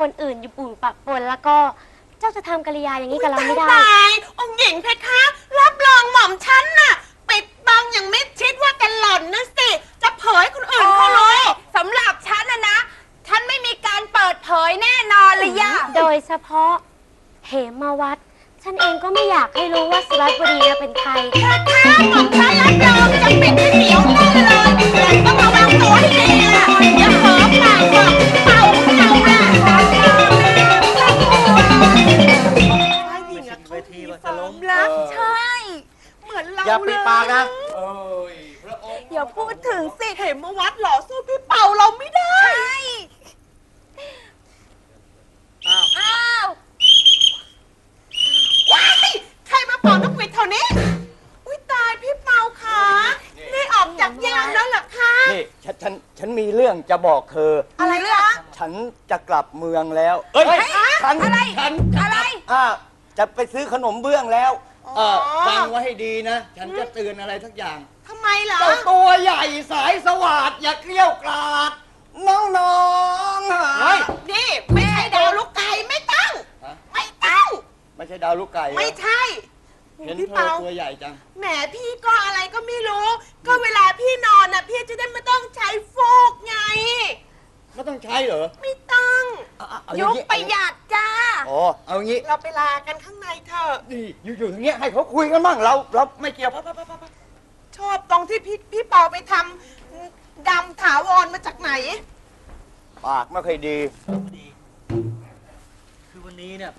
คนอื่นอยู่ปุ่นปะปนแล้วก็เจ้าจะทำกริยาอย่างนี้กับเราไม่ได้ ตายองค์หญิงเพคะ รับรองหม่อมฉันน่ะ ปิดบังอย่างมิดชิดว่ากันหล่อนนะสิ จะเผยคนอื่นเขารู้ สำหรับฉันนะนะ ฉันไม่มีการเปิดเผยแน่นอนเลยย่าโดยเฉพาะเหมวัด ฉันเองก็ไม่อยากให้รู้ว่าสุรัตน์บุรีเป็นใครเพคะหม่อมฉันรับรองจะปิดให้เหนียวแน่เลยหล่อนต้องระวังตัวให้ดีล่ะอย่าเผลอปากบอกเป่า อนเราอย่าปิดปากนะเอ้ยพระองค์อย่าพูดถึงสิเห็นเมื่อวัดหล่อสู้พี่เป่าเราไม่ได้ อ้าวอ้าวว้ายใครมาเป่านกหวีดแถวนี้ อุ้ยตายพี่เป่าขานี่ออกจากยามแล้วเหรอคะ นี่ฉันฉันฉันมีเรื่องจะบอกเธอ อะไรเรื่อง ฉันจะกลับเมืองแล้ว เอ้ยฉันอะไร ฉันอะไร อ่าจะไปซื้อขนมเบื้องแล้ว เอออ๋อฟังไว้ให้ดีนะ ฉันจะเตือนอะไรสักอย่าง ทำไมเหรอ เจ้าตัวใหญ่สายสวัสดอย่าเกลี้ยวกราด น้องๆหานี่ไม่ใช่ดาวลูกไก่ไม่ต้อง ฮะ ไม่ต้อง ไม่ใช่ดาวลูกไก่เหรอไม่ใช่เห็นพี่เธอเปาตัวใหญ่จัง แหมพี่ก็อะไรก็ไม่รู้ ก็เวลาพี่นอนน่ะ พี่จะได้ไม่ต้องใช้โฟกไง ไม่ต้องใช้เหรอ ไม่ต้อง เอาเอาเอาอยุย่างคงี้ประหยัดจ้าอ๋อเอางี้เราไปลากันข้างในเถอะ นี่อยู่ๆอย่างเงี้ยให้เขาคุยกันบ้างเราเราไม่เกี่ยวไปไปไปไปชอบตรงที่พี่พี่เปาไปทำดำถาวรมาจากไหน ปากไม่ค่อยดี ดีคือวันนี้เนี่ย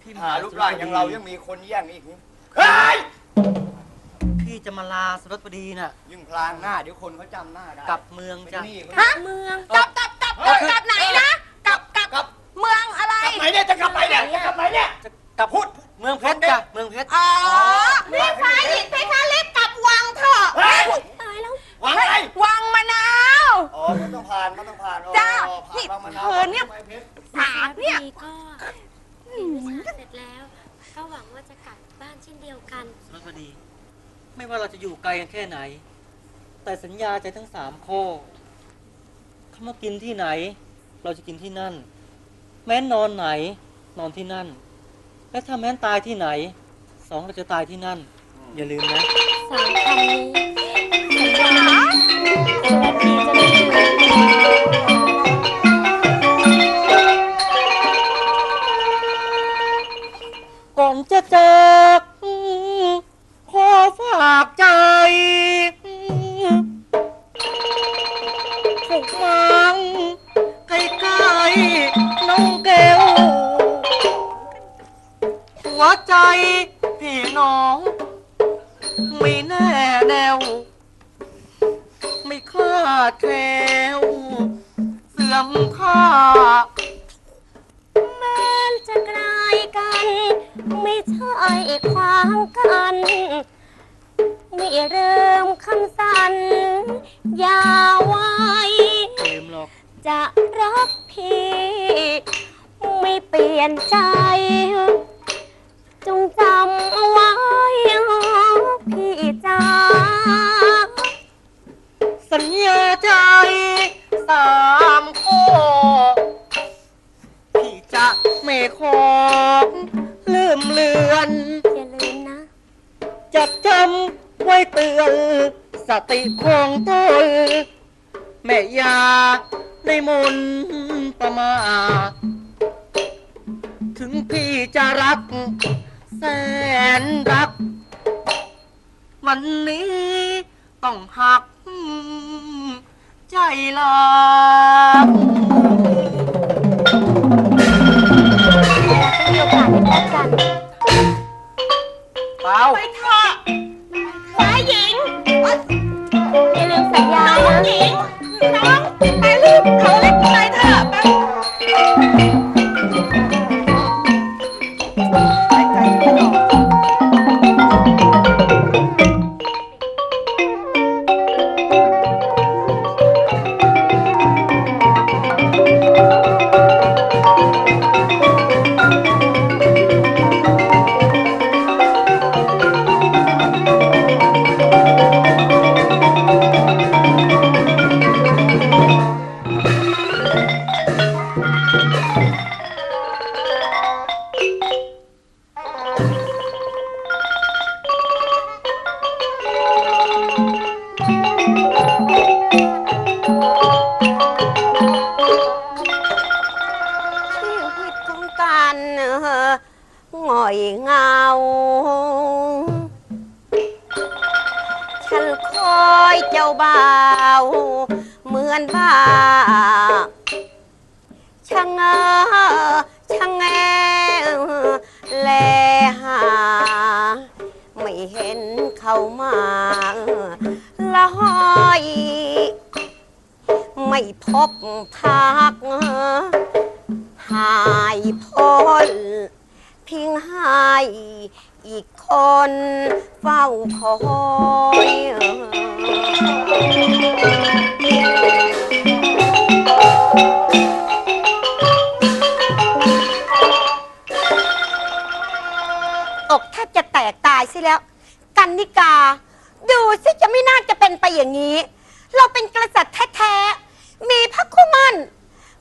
พี่หารูปร่างอย่างเรายังมีคนแย่งอีกนี่เฮ้ยพี่จะมาลาสรสบดีน่ะ ยิ่งพลางหน้าเดี๋ยวคนเขาจำหน้าได้กลับเมืองเป็นจ้ะหนี้เขาฮะ เมือง กลับกลับกลับกลับกลับไหนนะ นเนี่ยจะกลับไหนเนี่ยจะกลับไหนเนี่ยจะกลับพูดเมืองเพชรจ้ะเมืองเพชรอ๋อนี่ฟ้าหญิงเพคะรีบกลับวังเถอะเฮ้ยตายแล้ววางไงวังมะนาวอ๋อมันต้องผ่านมันต้องผ่านอ๋อจ้าผ่านบางมะนาวเธอเนี่ยไปเพชรสามเนี่ยดีก็เรียนวิชาเสร็จแล้ว ก็หวังว่าจะกลับบ้านเช่นเดียวกันสรสบดี ไม่ว่าเราจะอยู่ไกลกันแค่ไหน แต่สัญญาใจทั้งสามข้อคำว่ากินที่ไหน เราจะกินที่นั่น แม้นนอนไหน นอนที่นั่น และถ้าแม้นตายที่ไหน สองเราจะตายที่นั่น อย่าลืมนะสามคำนี้สัญญาสุรัตน์ดีจะไม่ลืม พี่น้อง ไม่แน่แนว ไม่คลาดแคลวเสื่อมค่า แม้นจะไกลกัน ไม่ใช่ความกัน ไม่เริ่มคำสัน สติคงตนแม่ยาในมนต์ประมาทถึงพี่จะรัก แสนรัก วันนี้ต้องหัก ใจลามีโอกาสได้พบกัน เปล่า ไปเมสั ยเจ้าบ่าวเหมือนบ้าช่างเออช่างแงแลหา ไม่เห็นเขามาละห้อยไม่พบทัก หายพ้นทิ้งให้ อีกคนเฝ้าคอยอกแทบจะแตกตายสิแล้ว กันนิกา ดูสิจะไม่น่าจะเป็นไปอย่างนี้ เราเป็นกษัตริย์แท้ๆ มีพระคู่มั่น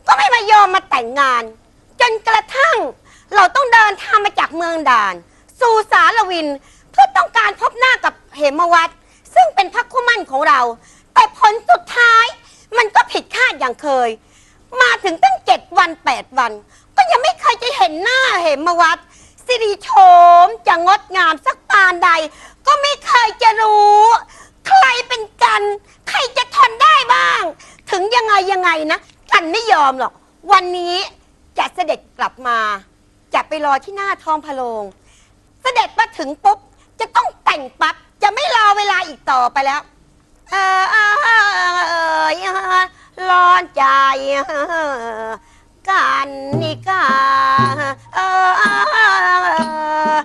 ก็ไม่มายอมมาแต่งงาน จนกระทั่งเราต้องเดินทางมาจากเมืองด่าน สู่สารวิน เพื่อต้องการพบหน้ากับเหมวัตซึ่งเป็นพระคู่มั่นของเรา แต่ผลสุดท้าย มันก็ผิดคาดอย่างเคย มาถึงตั้งเจ็ดวันแปดวัน ก็ยังไม่เคยจะเห็นหน้าเหมวัตสิริโฉมจะงดงามสักปานใด ก็ไม่เคยจะรู้ ใครเป็นกัน ใครจะทนได้บ้าง ถึงยังไงยังไงนะ กันไม่ยอมหรอก วันนี้จะเสด็จกลับมา จะไปรอที่หน้าท้องพระโรง เสด็จมาถึงปุ๊บ จะต้องแต่งปั๊บ จะไม่รอเวลาอีกต่อไปแล้ว เออเออเออเออร้อนใจกันนิกาเออเออเออเออ